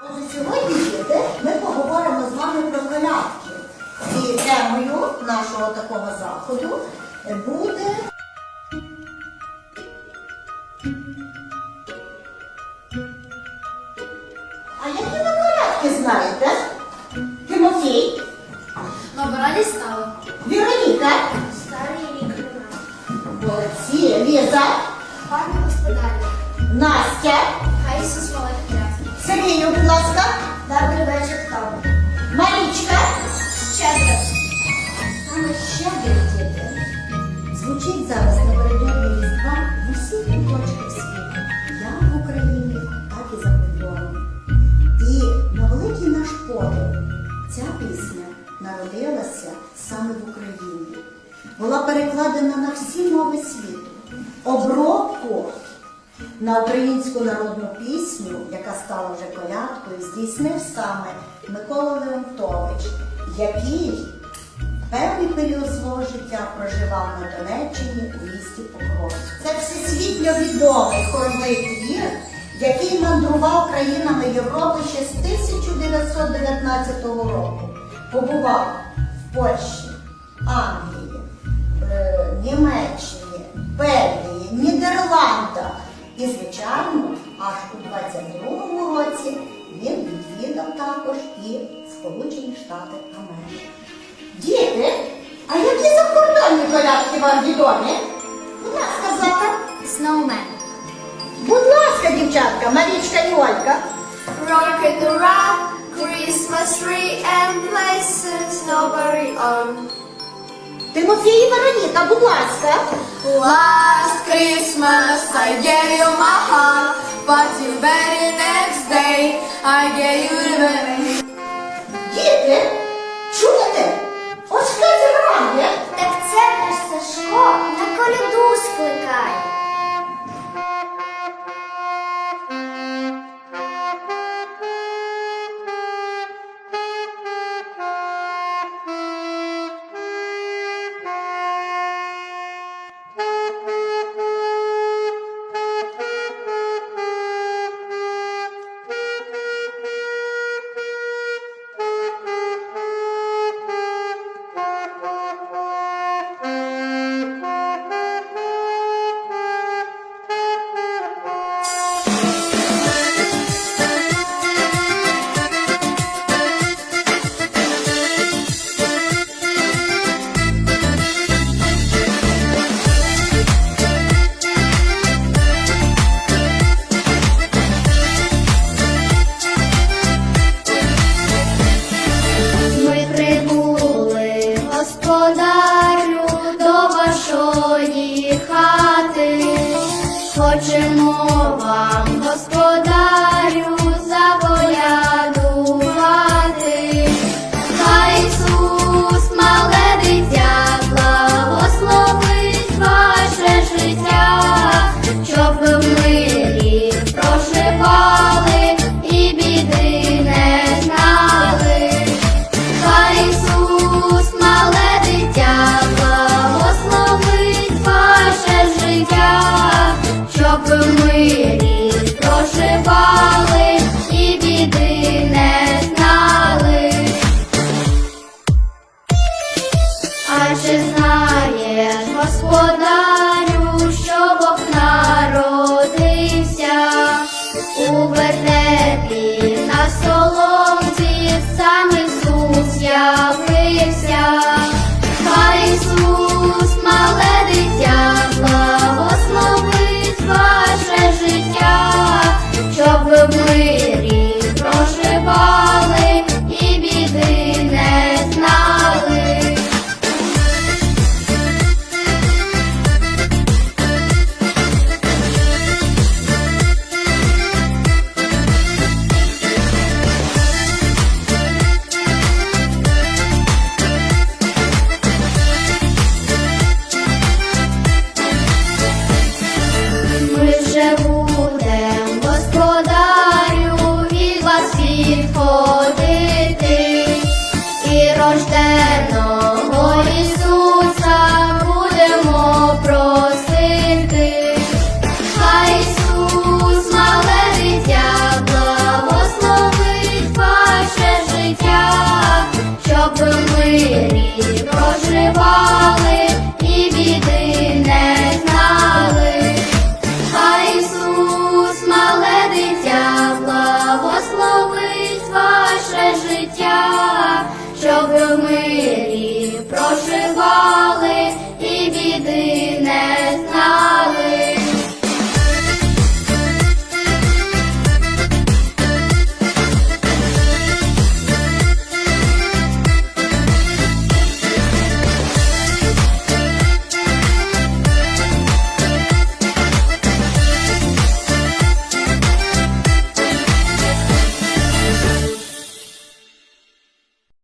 Отже, сьогодні, діти, ми поговоримо з вами про колядки. І темою нашого такого заходу буде А які ви колядки знаєте? Тимофій, Набирали стало. Віроніка, Старий рік молодці, Ліза, Пане господарю, Настя, хай рясно. Сергію, будь ласка, Добрий вечір, там. Марічка. Щедро. Саме щедрі діти звучить зараз напередодні Різдва в усіх куточках світу, як в Україні, так і за кордоном. І на великий наш подив ця пісня народилася саме в Україні. Була перекладена на всі мови світу. Обробку на українську народну пісню, яка стала вже колядкою, здійснив саме Микола Леонтович, який певний період свого життя проживав на Донеччині у місті Покровськ. Це всесвітньо відомий хоровий твір, який мандрував країнами Європи ще з 1919 року. Побував в Польщі, Англії, Сполучені Штати Америки. Діти, а які закордонні колядки вам відомі? Будь ласка, Злата. Snowman. Будь ласка, дівчатка, Марічка і Олька. Rocket the rock, Christmas tree and places nobody on. Тимофій і Вероніка, будь ласка. Last Christmas I gave you my heart, but the very next day I gave you the Діти, чуєте? Ось хто зіграє. Так це народився у вертепі на соломці, сам Ісус явився. weary.